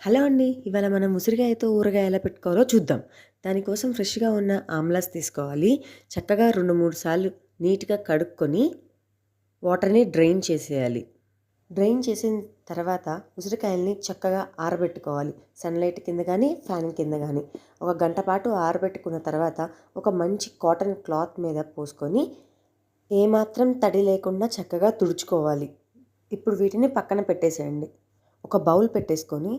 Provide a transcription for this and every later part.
Hello అండి ఇవాళ మనం ఉసిరికాయతో ఊరగాయ ఎలా పెట్టుకోవాలో చూద్దాం. దానికోసం ఫ్రెష్గా ఉన్న ఆమ్లాస్ తీసుకోవాలి. చక్కగా రెండు మూడు సార్లు నీట్గా కడుక్కొని వాటర్ని డ్రైన్ చేసేయాలి. డ్రైన్ చేసిన తర్వాత ఉసిరికాయల్ని చక్కగా ఆరబెట్టుకోవాలి. సన్లైట్ కింద కానీ ఫ్యాన్ కింద కానీ ఒక గంట పాటు ఆరబెట్టుకున్న తర్వాత ఒక మంచి కాటన్ క్లాత్ మీద పోసుకొని ఏమాత్రం తడి లేకుండా చక్కగా తుడుచుకోవాలి. ఇప్పుడు వీటిని పక్కన పెట్టేసేయండి. ఒక బౌల్ పెట్టేసుకొని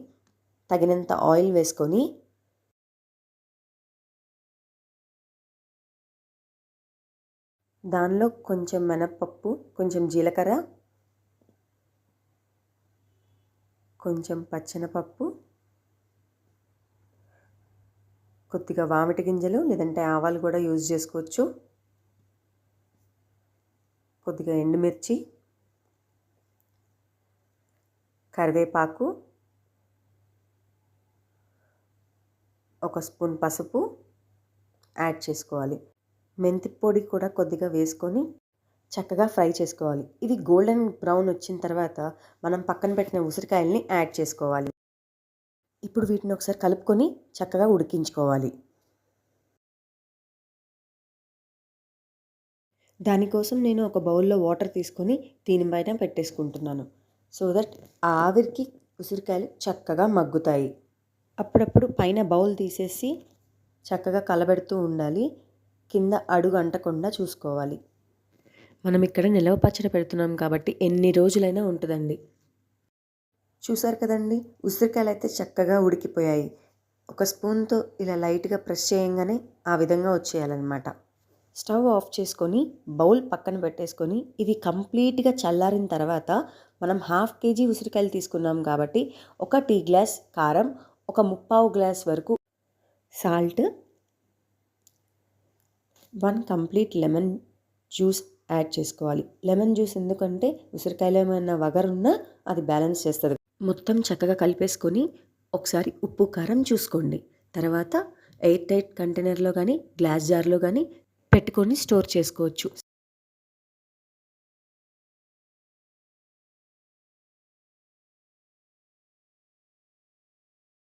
తగినంత ఆయిల్ వేసుకొని దానిలో కొంచెం మినప్పప్పు కొంచెం జీలకర్ర కొంచెం పచ్చెనపప్పు కొద్దిగా వామిటి గింజలు లేదంటే ఆవాలు కూడా యూజ్ చేసుకోవచ్చు. కొద్దిగా ఎండుమిర్చి కరివేపాకు ఒక స్పూన్ పసుపు యాడ్ చేసుకోవాలి. మెంతి పొడి కూడా కొద్దిగా వేసుకొని చక్కగా ఫ్రై చేసుకోవాలి. ఇది గోల్డెన్ బ్రౌన్ వచ్చిన తర్వాత మనం పక్కన పెట్టిన ఉసిరికాయల్ని యాడ్ చేసుకోవాలి. ఇప్పుడు వీటిని ఒకసారి కలుపుకొని చక్కగా ఉడికించుకోవాలి. దానికోసం నేను ఒక బౌల్లో వాటర్ తీసుకొని దీనిపైన పెట్టేసుకుంటున్నాను. సో దట్ ఆవిరికి ఉసిరికాయలు చక్కగా మగ్గుతాయి. అప్పుడప్పుడు పైన బౌల్ తీసేసి చక్కగా కలబెడుతూ ఉండాలి. కింద అడుగు అంటకుండా చూసుకోవాలి. మనం ఇక్కడ నిలవ పచ్చడి పెడుతున్నాం కాబట్టి ఎన్ని రోజులైనా ఉంటుందండి. చూసారు కదండి? ఉసిరికాయలు అయితే చక్కగా ఉడికిపోయాయి. ఒక స్పూన్తో ఇలా లైట్గా ప్రెస్ చేయంగానే ఆ విధంగా వచ్చేయాలన్నమాట. స్టవ్ ఆఫ్ చేసుకొని బౌల్ పక్కన పెట్టేసుకొని ఇవి కంప్లీట్గా చల్లారిన తర్వాత మనం హాఫ్ కేజీ ఉసిరికాయలు తీసుకున్నాం కాబట్టి ఒక టీ గ్లాస్ కారం ఒక ముప్పావు గ్లాస్ వరకు salt one complete lemon juice add చేసుకోవాలి. లెమన్ జ్యూస్ ఎందుకంటే ఉసిరికాయలో ఏమైనా వగరున్నా అది బ్యాలెన్స్ చేస్తుంది. మొత్తం చక్కగా కలిపేసుకొని ఒకసారి ఉప్పు కారం చూసుకోండి. తర్వాత ఎయిర్ టైట్ కంటైనర్లో కానీ గ్లాస్ జార్లో కానీ పెట్టుకొని స్టోర్ చేసుకోవచ్చు.